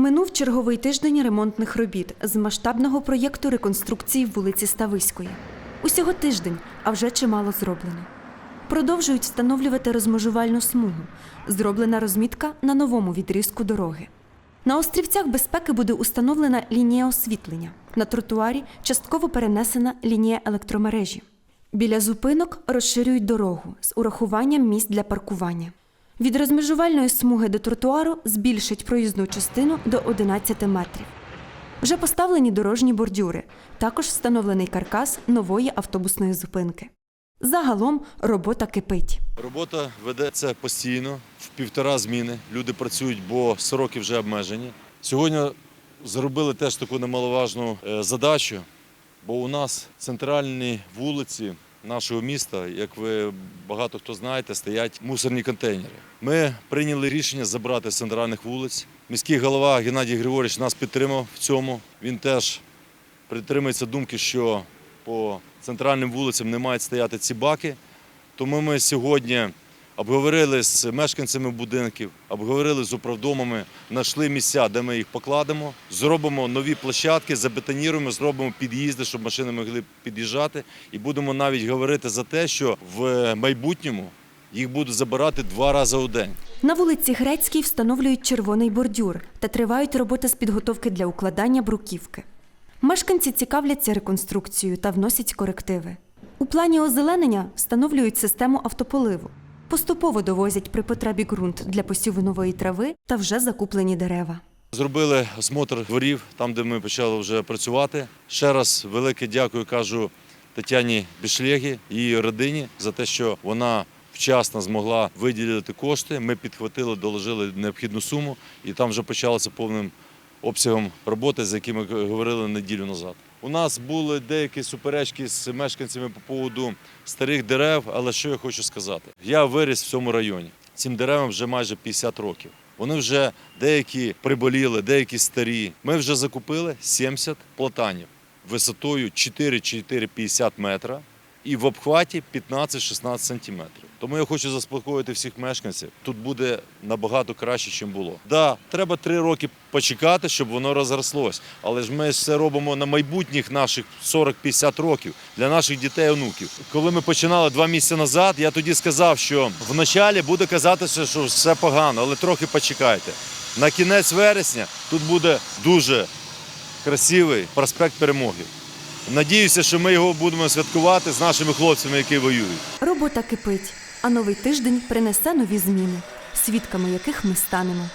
Минув черговий тиждень ремонтних робіт з масштабного проєкту реконструкції вулиці Стависької. Усього тиждень, а вже чимало зроблено. Продовжують встановлювати розмежувальну смугу. Зроблена розмітка на новому відрізку дороги. На острівцях безпеки буде установлена лінія освітлення. На тротуарі частково перенесена лінія електромережі. Біля зупинок розширюють дорогу з урахуванням місць для паркування. Від розмежувальної смуги до тротуару збільшить проїзну частину до 11 метрів. Вже поставлені дорожні бордюри, також встановлений каркас нової автобусної зупинки. Загалом робота кипить. Робота ведеться постійно, в півтора зміни. Люди працюють, бо сроки вже обмежені. Сьогодні зробили теж таку немаловажну е, задачу, бо у нас центральні вулиці нашого міста, як ви багато хто знаєте, стоять мусорні контейнери. Ми прийняли рішення забрати з центральних вулиць. Міський голова Геннадій Григорович нас підтримав в цьому. Він теж притримується думки, що по центральним вулицям не мають стояти ці баки. Тому ми сьогодні обговорили з мешканцями будинків, обговорили з управдомами, знайшли місця, де ми їх покладемо, зробимо нові площадки, забетоніруємо, зробимо під'їзди, щоб машини могли під'їжджати. І будемо навіть говорити за те, що в майбутньому їх будуть забирати два рази у день. На вулиці Грецькій встановлюють червоний бордюр та тривають роботи з підготовки для укладання бруківки. Мешканці цікавляться реконструкцією та вносять корективи. У плані озеленення встановлюють систему автополиву. Поступово довозять при потребі ґрунт для посіву нової трави та вже закуплені дерева. Зробили осмотр дворів, там, де ми почали вже працювати. Ще раз велике дякую кажу Тетяні Бішлєгі, її родині за те, що вона вчасно змогла виділити кошти. Ми підхватили, доложили необхідну суму, і там вже почалося повним обсягом роботи, за якими говорили неділю назад. У нас були деякі суперечки з мешканцями по поводу старих дерев, але що я хочу сказати? Я виріс в цьому районі. Цим деревам вже майже 50 років. Вони вже деякі приболіли, деякі старі. Ми вже закупили 70 платанів висотою 4-4,50 метра і в обхваті 15-16 сантиметрів. Тому я хочу заспокоїти всіх мешканців. Тут буде набагато краще, ніж було. Да, треба три роки почекати, щоб воно розрослось. Але ж ми все робимо на майбутніх наших 40-50 років для наших дітей і онуків. Коли ми починали два місяці назад, я тоді сказав, що вначалі буде казатися, що все погано, але трохи почекайте. На кінець вересня тут буде дуже красивий проспект перемоги. Надіюся, що ми його будемо святкувати з нашими хлопцями, які воюють. Робота кипить, а новий тиждень принесе нові зміни, свідками яких ми станемо.